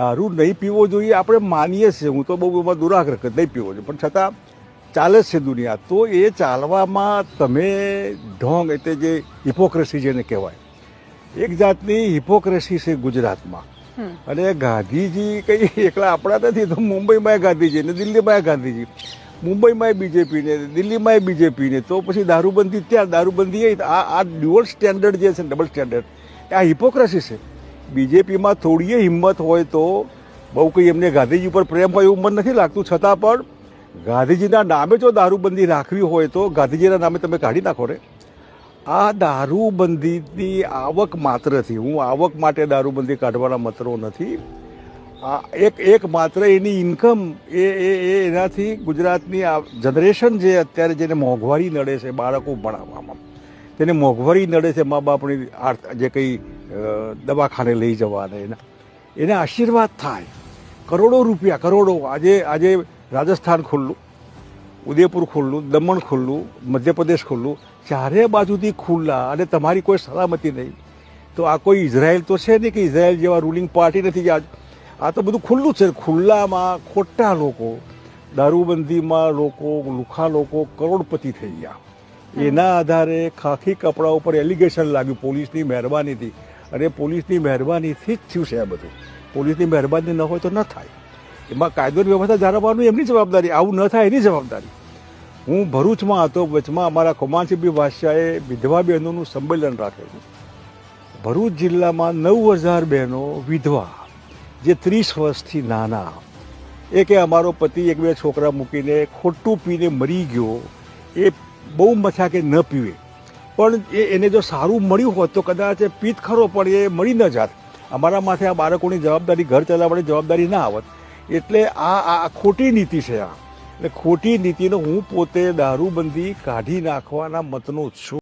દારૂ નહીં પીવો જોઈએ આપણે માનીએ છીએ. હું તો બહુ એમાં દુરાગ્રહ નહીં પીવો જોઈએ. પણ છતાં ચાલે જ છે દુનિયા. તો એ ચાલવામાં તમે ઢોંગ એટલે જે હિપોક્રેસી જેને કહેવાય એક જાતની હિપોક્રેસી છે ગુજરાતમાં. અને ગાંધીજી કંઈ એકલા આપણા નથી તો મુંબઈમાં ગાંધીજી ને દિલ્હીમાં ગાંધીજી. મુંબઈમાં બીજેપી ને દિલ્હીમાં બીજેપી ને. તો પછી દારૂબંધી ત્યાં દારૂબંધી એ આ આ ડ્યુઅલ સ્ટેન્ડર્ડ જે છે ડબલ સ્ટેન્ડર્ડ આ હિપોક્રેસી છે. બીજેપીમાં થોડીએ હિંમત હોય તો બહુ કંઈ એમને ગાંધીજી ઉપર પ્રેમ હોય એવું મન નથી લાગતું. છતાં પણ ગાંધીજીના નામે જો દારૂબંધી રાખવી હોય તો ગાંધીજીના નામે તમે કાઢી નાખો રે આ દારૂબંધીની આવક માત્રથી, હું આવક માટે દારૂબંધી કાઢવાના મતરો નથી. આ એક એક માત્ર એની ઇન્કમ એ એ એનાથી ગુજરાતની આ જનરેશન જે અત્યારે જેને મોંઘવારી નડે છે બાળકો ભણાવવામાં, તેને મોંઘવારી નડે છે, મા બાપની આર્થ, જે કંઈ દવાખાને લઈ જવાને. એના એને આશીર્વાદ થાય. કરોડો રૂપિયા કરોડો. આજે આજે રાજસ્થાન ખુલ્લું ઉદયપુર ખુલ્લું દમણ ખુલ્લું મધ્યપ્રદેશ ખુલ્લું. ચારે બાજુથી ખુલ્લા અને તમારી કોઈ સલામતી નહીં. તો આ કોઈ ઇઝરાયલ તો છે નહીં કે ઇઝરાયલ જેવા રૂલિંગ પાર્ટી નથી આજ. આ તો બધું ખુલ્લું છે. ખુલ્લામાં ખોટા લોકો દારૂબંધીમાં લોકો લુખા લોકો કરોડપતિ થઈ ગયા. એના આધારે ખાખી કપડા ઉપર એલિગેશન લાગ્યું. પોલીસની મહેરબાનીથી. અને પોલીસની મહેરબાનીથી જ થયું છે આ બધું. પોલીસની મહેરબાની ન હોય તો ન થાય. એમાં કાયદોની વ્યવસ્થા જાળવવાનું એમની જવાબદારી, આવું ન થાય એની જવાબદારી. હું ભરૂચમાં હતો, વચમાં અમારા કોમાનસિંહબી વાસિયાએ વિધવા બહેનોનું સંમેલન રાખેલું. ભરૂચ જિલ્લામાં નવ હજાર બહેનો વિધવા, જે ત્રીસ વર્ષથી નાના. એ કે અમારો પતિ એક બે છોકરા મૂકીને ખોટું પીને મરી ગયો. એ બહુ મથા કે ન પીવે. પણ એ એને જો સારું મળ્યું હોત તો કદાચ એ પીત ખરો, પણ એ મળી ન જાત. અમારા માથે આ બાળકોની જવાબદારી, ઘર ચલાવવાની જવાબદારી ના આવત એટલે આ આ ખોટી નીતિ છે આ. એટલે ખોટી નીતિનો હું પોતે દારૂબંધી કાઢી નાખવાના મતનો છું.